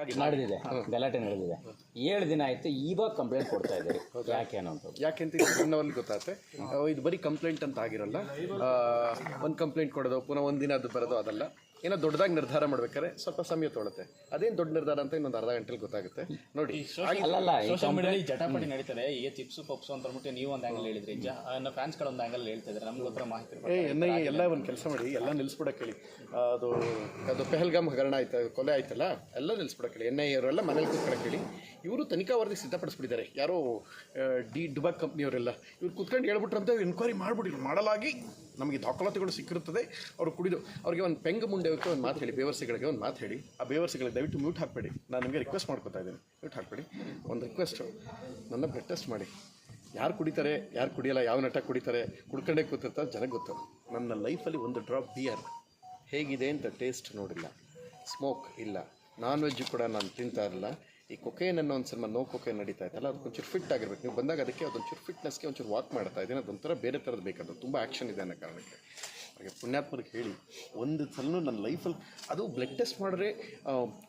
ನಡೆದಿದೆ. ಗಲಾಟೆ ನಡೆದಿದೆ. ಏಳು ದಿನ ಆಯ್ತು ಇವಾಗ ಕಂಪ್ಲೇಂಟ್ ಕೊಡ್ತಾ ಇದ್ದೀರಿ. ಯಾಕೆ ಅನ್ನೋದು. ಯಾಕೆಂತ ಸಣ್ಣವಲ್ಲಿ ಗೊತ್ತಾಗುತ್ತೆ. ಇದು ಬರೀ ಕಂಪ್ಲೇಂಟ್ ಅಂತ ಆಗಿರಲ್ಲ. ಒಂದು ಕಂಪ್ಲೇಂಟ್ ಕೊಡೋದು ಪುನಃ ಒಂದಿನ ಅದು ಬರೋದು ಅದಲ್ಲ. ಏನೋ ದೊಡ್ಡದಾಗಿ ನಿರ್ಧಾರ ಮಾಡ್ಬೇಕಾದ್ರೆ ಸ್ವಲ್ಪ ಸಮಯ ತೊಗೊಳುತ್ತೆ. ಅದೇನು ದೊಡ್ಡ ನಿರ್ಧಾರ ಅಂತ ಇನ್ನೊಂದು ಅರ್ಧ ಗಂಟೆಲಿ ಗೊತ್ತಾಗುತ್ತೆ. ನೋಡಿ ಸೋಷಿಯಲ್ ಮೀಡಿಯಲ್ಲಿ ಜಟಾಪಟಿ ನಡೀತಾರೆ ಈಗ ಚಿಪ್ಸು ಪಪ್ಸು ಅಂತ ಅಂದ್ಬಿಟ್ಟು ನೀವು ಒಂದು ಆಂಗಲ್ ಹೇಳಿದ್ರಿ. ಫ್ಯಾನ್ಸ್ ಫ್ಯಾನ್ಸ್ಗಳು ಒಂದು ಆಂಗಲ್ ಹೇಳ್ತಿದ್ದಾರೆ ನಮ್ಗೆ ಹತ್ರ ಮಾಹಿತಿ ಏ ಎನ್ ಐ ಎಲ್ಲ ಒಂದು ಕೆಲಸ ಮಾಡಿ ಎಲ್ಲ ನಿಲ್ಲಿಸ್ಬಿಡಕ್ಕೆ ಹೇಳಿ. ಅದು ಅದು ಪೆಹಲ್ಗಾಮ್ ಹಗರಣ ಆಯ್ತು ಕೊಲೆ ಆಯ್ತಲ್ಲ ಎಲ್ಲ ನಿಲ್ಲಿಸ್ಬಿಡಕ್ಕೆ ಹೇಳಿ. ಎನ್ ಐ ಅವರೆಲ್ಲ ಮನೇಲಿ ಕೂತ್ಕೊಳಕ್ಕೆ ಹೇಳಿ. ಇವರು ತನಿಖಾ ವರದಿ ಸಿದ್ಧಪಡಿಸ್ಬಿಟ್ಟಿದ್ದಾರೆ. ಯಾರೋ ಡಿ ಡುಬಾಕ್ ಕಂಪ್ನಿಯವರೆಲ್ಲ. ಇವ್ರು ಕೂತ್ಕೊಂಡು ಹೇಳ್ಬಿಟ್ರಂತೆ ಎನ್ಕ್ವೈರಿ ಮಾಡ್ಬಿಡಿ ಮಾಡಲಾಗಿ. ನಮಗೆ ದಾಖಲಾತಿಗಳು ಸಿಕ್ಕಿರುತ್ತದೆ. ಅವರು ಕುಡಿದು, ಅವರಿಗೆ ಒಂದು ಪೆಂಗ್ ಹೋಗಿ ಒಂದು ಮಾತು ಹೇಳಿ, ಬೇವರ್ಸಿಗಳಿಗೆ ಒಂದು ಮಾತು ಹೇಳಿ. ಆ ಬೇವರ್ಸಿಗಳಿಗೆ ದಯವಿಟ್ಟು ಮ್ಯೂಟ್ ಹಾಕಬೇಡಿ. ನಾನು ನಿಮಗೆ ರಿಕ್ವೆಸ್ಟ್ ಮಾಡ್ಕೊತಾ ಇದ್ದೀನಿ. ಮ್ಯೂಟ್ ಹಾಕಬೇಡಿ. ಒಂದು ರಿಕ್ವೆಸ್ಟು ನನ್ನ ಬ್ಲಡ್ ಟೆಸ್ಟ್ ಮಾಡಿ. ಯಾರು ಕುಡಿತಾರೆ, ಯಾರು ಕುಡಿಯಲ್ಲ, ಯಾವ ನಟ ಕುಡಿತಾರೆ, ಕುಡ್ಕೊಂಡೇ ಕೂತಿರ್ತಾರೆ ಜನ ಗೊತ್ತು. ನನ್ನ ಲೈಫಲ್ಲಿ ಒಂದು ಡ್ರಾಪ್ ಬಿಯರ್ ಹೇಗಿದೆ ಅಂತ ಟೇಸ್ಟ್ ನೋಡಿಲ್ಲ. ಸ್ಮೋಕ್ ಇಲ್ಲ. ನಾನ್ ವೆಜ್ ಕೂಡ ನಾನು ತಿಂತಾ ಇರಲ್ಲ. ಈ ಕೊಕೇನ್ ಅನ್ನೋ ಒಂದು ಸಿನಿಮಾ ನೋ ಕೊಕೇನ್ ನಡೀತಾ ಇತ್ತಲ್ಲ, ಅದಕ್ಕೆ ಒಂಚೂರು ಫಿಟ್ ಆಗಿರ್ಬೇಕು. ನೀವು ಬಂದಾಗ ಅದಕ್ಕೆ ಅದೊಂಚೂರು ಫಿಟ್ನೆಸ್ಗೆ ಒಂಚೂರು ವಾಕ್ ಮಾಡ್ತಾ ಇದ್ದೀನಿ. ಅದೊಂಥರ ಬೇರೆ ಥರದ್ದು ಬೇಕಂತ ತುಂಬ ಆ್ಯಕ್ಷನ್ ಇದೆ ಅನ್ನೋ ಕಾರಣಕ್ಕೆ. ಹಾಗೆ ಪುಣ್ಯಾತ್ಮರಿಗೆ ಹೇಳಿ, ಒಂದು ಸಲನೂ ನನ್ನ ಲೈಫಲ್ಲಿ ಅದು ಬ್ಲಡ್ ಟೆಸ್ಟ್ ಮಾಡಿದ್ರೆ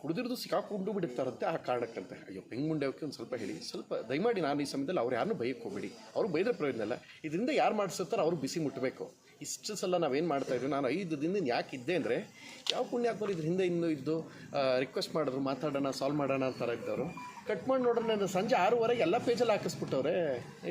ಕುಡಿದಿರೋದು ಸಿಕ್ಕಾಕೊಂಡು ಬಿಡುತ್ತಾರಂತೆ ಆ ಕಾರಣಕ್ಕಂತೆ. ಅಯ್ಯೋ ಪೆಂಗ್ ಮುಂಡೆಯೋಕ್ಕೆ ಒಂದು ಸ್ವಲ್ಪ ಹೇಳಿ. ಸ್ವಲ್ಪ ದಯಮಾಡಿ ನಾನು ಈ ಸಮಯದಲ್ಲಿ ಅವ್ರು ಯಾರನ್ನೂ ಬೈಯಕ್ಕೆ ಹೋಗಬೇಡಿ. ಅವ್ರು ಬೈದ್ರೆ ಪ್ರಯೋಜನ ಇಲ್ಲ. ಇದರಿಂದ ಯಾರು ಮಾಡಿಸುತ್ತಾರೋ ಅವ್ರು ಬಿಸಿ ಮುಟ್ಟಬೇಕು ಇಷ್ಟು ಸಲ ನಾವೇನು ಮಾಡ್ತಾ ಇದ್ವಿ? ನಾನು ಐದು ದಿನದಿಂದ ಯಾಕೆ ಇದ್ದೆ ಅಂದರೆ ಯಾವ ಪುಣ್ಯಾತ್ಮರು ಇದ್ರ ಹಿಂದೆ ಇನ್ನೂ ಇದ್ದು ರಿಕ್ವೆಸ್ಟ್ ಮಾಡಿದ್ರು ಮಾತಾಡೋಣ ಸಾಲ್ವ್ ಮಾಡೋಣ ಅಂತಾರ ಇದ್ದವರು. ಕಟ್ ಮಾಡಿ ನೋಡ್ರೆ ನಾನು ಸಂಜೆ ಆರೂವರೆಗೆ ಎಲ್ಲ ಪೇಜಲ್ಲಿ ಹಾಕಿಸ್ಬಿಟ್ಟವ್ರೆ.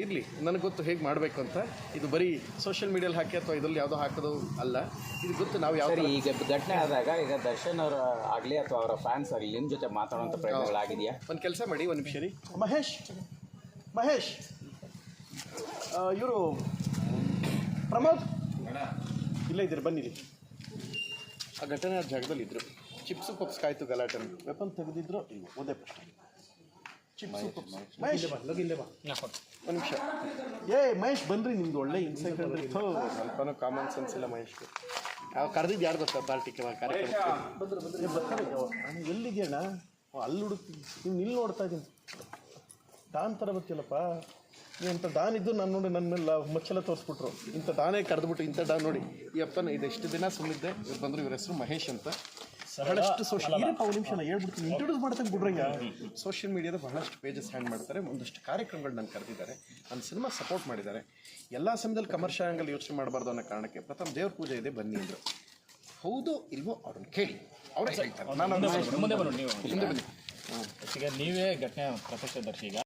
ಇರಲಿ ನನಗೆ ಗೊತ್ತು ಹೇಗೆ ಮಾಡಬೇಕು ಅಂತ. ಇದು ಬರೀ ಸೋಷಿಯಲ್ ಮೀಡಿಯಲ್ಲಿ ಹಾಕಿ ಅಥವಾ ಇದರಲ್ಲಿ ಯಾವುದೋ ಹಾಕೋದು ಅಲ್ಲ. ಇದು ಗೊತ್ತು ನಾವು ಯಾವ ಸರಿ ಈಗ ಘಟನೆ ಆದಾಗ ಈಗ ದರ್ಶನ್ ಅವರ ಆಗಲಿ ಅಥವಾ ಅವರ ಫ್ಯಾನ್ಸ್ ಆಗಲಿ ನಿಮ್ಮ ಜೊತೆ ಮಾತಾಡುವಂಥ ಪ್ರಯತ್ನಗಳಾಗಿದೆಯಾ? ಒಂದು ಕೆಲಸ ಮಾಡಿ ಒಂದು ನಿಮಿಷ ರೀ ಮಹೇಶ್ ಮಹೇಶ್ ಇವರು ಪ್ರಮೋದ್ ಇಲ್ಲೇ ಇದ್ರು ಬನ್ನಿರಿ. ಆ ಘಟನೆ ಆ ಜಾಗದಲ್ಲಿ ಇದ್ರು. ಚಿಪ್ಸು ಪಪ್ಸ್ ಕಾಯ್ತು ಗಲಾಟೆ. ವೆಪನ್ ತೆಗೆದಿದ್ರು ಇಲ್ಲ ಒಂದೇ ಪ್ರಶ್ನೆ. Chips puffs. ಮಹೇಶ್. ಒಂದು ನಿಮಿಷ. ಏ ಮಹೇಶ್ ಬನ್ರಿ ನಿಮ್ದು ಒಳ್ಳೆ ಇನ್ಸೈಟ್ ಸ್ವಲ್ಪನೂ ಕಾಮನ್ ಸೆನ್ಸ್ ಇಲ್ಲ ಮಹೇಶ್ ಯಾವ ಕರೆದಿದ್ದು ಯಾರು ಗೊತ್ತಾ? ಪಾರ್ಟಿಗೆ ಕಾರ್ಯಕ್ರಮ ಬರ್ತಾರೆ ನಾನು ಎಲ್ಲಿಗೆ ಅಣ್ಣ ಅಲ್ಲಿ ಹುಡುಕ್ತೀನಿ. ನೀವು ಇಲ್ಲಿ ನೋಡ್ತಾ ಇದ್ದೀನಿ. ತಾನ್ ಥರ ಬರ್ತಿಲ್ಲಪ್ಪ ಇಂಥ ಡಾನ್ ಇದ್ದು ನಾನು ನೋಡಿ ನನ್ನ ಮೇಲೆ ಮುಚ್ಚಲ ತೋರಿಸ್ಬಿಟ್ರು. ಇಂಥ ಡಾನೇ ಕರೆದ್ಬಿಟ್ಟು ಇಂಥ ಡಾನ್ ನೋಡಿ. ಈ ಅಪ್ಪನ ಇದೆಷ್ಟು ದಿನ ಸುಮ್ಮಿದ್ದೆ ಇವ್ರು ಬಂದರು ಇವ್ರ ಹೆಸರು ಮಹೇಶ್ ಅಂತ. ಬಹಳಷ್ಟು ಸೋಷಿಯಲ್ ಇರಪ್ಪ ಒಂದು ನಿಮಿಷ ನಾನು ಹೇಳ್ಬಿಡ್ತೀನಿ. ಇಂಟ್ರೊಡ್ಯೂಸ್ ಮಾಡ್ತಾ ಬಿಡ್ರಂಗ? ಸೋಷಿಯಲ್ ಮೀಡಿಯಾದ ಬಹಳಷ್ಟು ಪೇಜಸ್ ಹ್ಯಾಂಡ್ ಮಾಡ್ತಾರೆ. ಒಂದಷ್ಟು ಕಾರ್ಯಕ್ರಮಗಳು ನಾನು ಕರೆದಿದ್ದಾರೆ. ನನ್ನ ಸಿನಿಮಾ ಸಪೋರ್ಟ್ ಮಾಡಿದ್ದಾರೆ. ಎಲ್ಲ ಸಮಯದಲ್ಲಿ ಕಮರ್ಷಿಯಲ್ ಆ್ಯಂಗಲ್ ಯೋಚನೆ ಮಾಡಬಾರ್ದು ಅನ್ನೋ ಕಾರಣಕ್ಕೆ ಪ್ರಥಮ ದೇವ್ರ ಪೂಜೆ ಇದೆ ಬನ್ನಿ ಅಂದರು. ಹೌದು ಇಲ್ವೋ ಅವ್ರನ್ನ ಕೇಳಿ. ಅವರೇ ಹೇಳ್ತಾರೆ. ನಾನು ಮುಂದೆ ಬನ್ನಿ ನೀವು ನೀವೇ ಘಟನೆ ಪ್ರತ್ಯಕ್ಷದರ್ಶಿ ಈಗ.